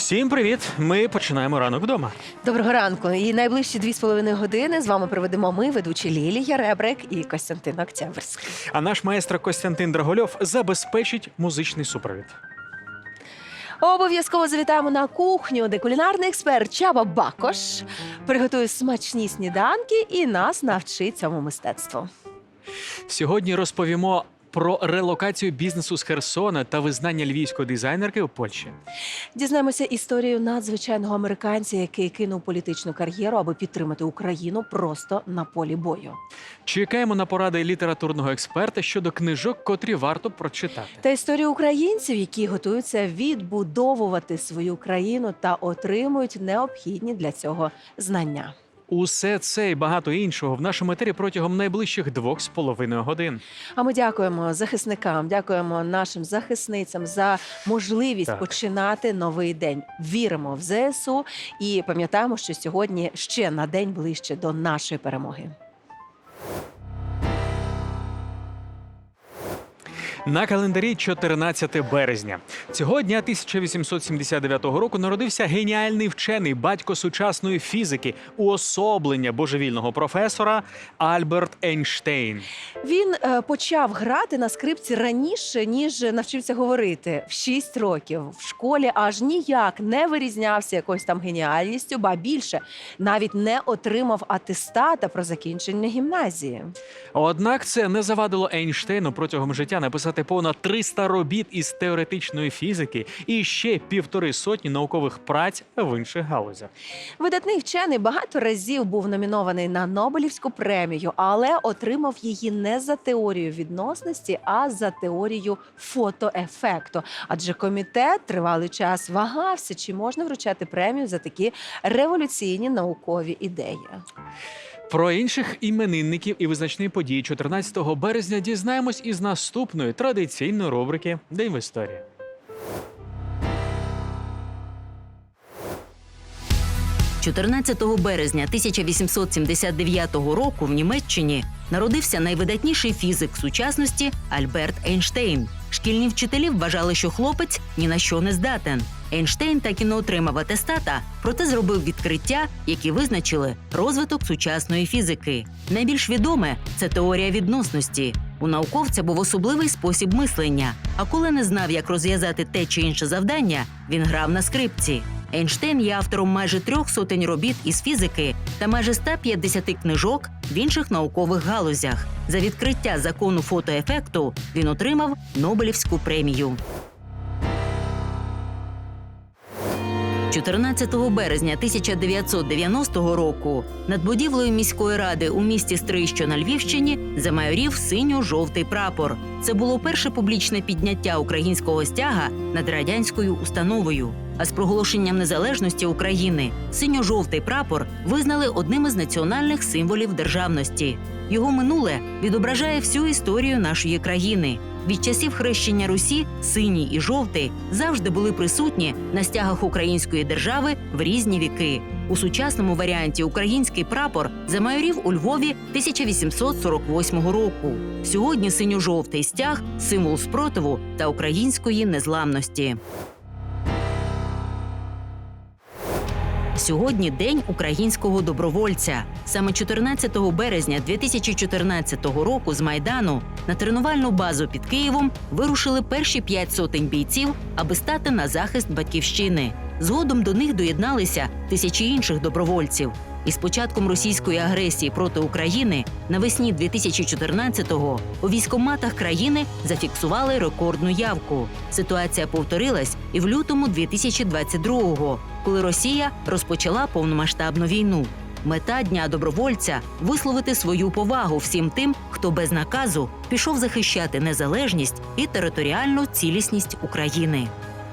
Всім привіт! Ми починаємо ранок вдома. Доброго ранку. І найближчі дві з половиною години з вами проведемо ми, ведучі Лілія Ребрек і Костянтин Октябрьський. А наш маестро Костянтин Драгольов забезпечить музичний супровід. Обов'язково завітаємо на кухню, де кулінарний експерт Чаба Бакош приготує смачні сніданки і нас навчить цьому мистецтву. Сьогодні розповімо про релокацію бізнесу з Херсона та визнання львівської дизайнерки у Польщі. Дізнаємося історію надзвичайного американця, який кинув політичну кар'єру, аби підтримати Україну просто на полі бою. Чекаємо на поради літературного експерта щодо книжок, котрі варто прочитати. Та історію українців, які готуються відбудовувати свою країну та отримують необхідні для цього знання. Усе це і багато іншого в нашому етері протягом найближчих двох з половиною годин. А ми дякуємо захисникам, дякуємо нашим захисницям за можливість Так. починати новий день. Віримо в ЗСУ і пам'ятаємо, що сьогодні ще на день ближче до нашої перемоги. На календарі 14 березня. Цього дня 1879 року народився геніальний вчений батько сучасної фізики, уособлення божевільного професора Альберт Ейнштейн. Він е, почав грати на скрипці раніше, ніж навчився говорити в 6 років. В школі аж ніяк не вирізнявся якоюсь там геніальністю, ба більше навіть не отримав атестата про закінчення гімназії. Однак це не завадило Ейнштейну протягом життя написати понад 300 робіт із теоретичної фізики і ще півтори сотні наукових праць в інших галузях. Видатний вчений багато разів був номінований на Нобелівську премію, але отримав її не за теорію відносності, а за теорію фотоефекту. Адже комітет тривалий час вагався, чи можна вручати премію за такі революційні наукові ідеї. Про інших іменинників і визначні події 14 березня дізнаємось із наступної традиційної рубрики День в історії. – 14 березня 1879 року в Німеччині народився найвидатніший фізик сучасності Альберт Ейнштейн. Шкільні вчителі вважали, що хлопець ні на що не здатен. Ейнштейн так і не отримав атестата, проте зробив відкриття, які визначили розвиток сучасної фізики. Найбільш відоме це теорія відносності. У науковця був особливий спосіб мислення. А коли не знав, як розв'язати те чи інше завдання, він грав на скрипці. Ейнштейн є автором майже трьох сотень робіт із фізики та майже 150 книжок в інших наукових галузях. За відкриття закону фотоефекту він отримав Нобелівську премію. 14 березня 1990 року над будівлею міської ради у місті Стрийщо на Львівщині замайорів синьо-жовтий прапор. Це було перше публічне підняття українського стяга над радянською установою. А з проголошенням незалежності України синьо-жовтий прапор визнали одним із національних символів державності. Його минуле відображає всю історію нашої країни. Від часів хрещення Русі синій і жовтий завжди були присутні на стягах української держави в різні віки. У сучасному варіанті український прапор замайорів у Львові 1848 року. Сьогодні синьо-жовтий стяг символ спротиву та української незламності. Сьогодні день українського добровольця. Саме 14 березня 2014 року з майдану на тренувальну базу під Києвом вирушили перші п'ять сотень бійців, аби стати на захист батьківщини. Згодом до них доєдналися тисячі інших добровольців. І з початком російської агресії проти України навесні 2014-го у військоматах країни зафіксували рекордну явку. Ситуація повторилась і в лютому 2022-го, коли Росія розпочала повномасштабну війну. Мета дня добровольця висловити свою повагу всім тим, хто без наказу пішов захищати незалежність і територіальну цілісність України.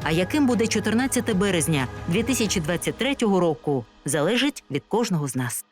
А яким буде 14 березня 2023 року, залежить від кожного з нас.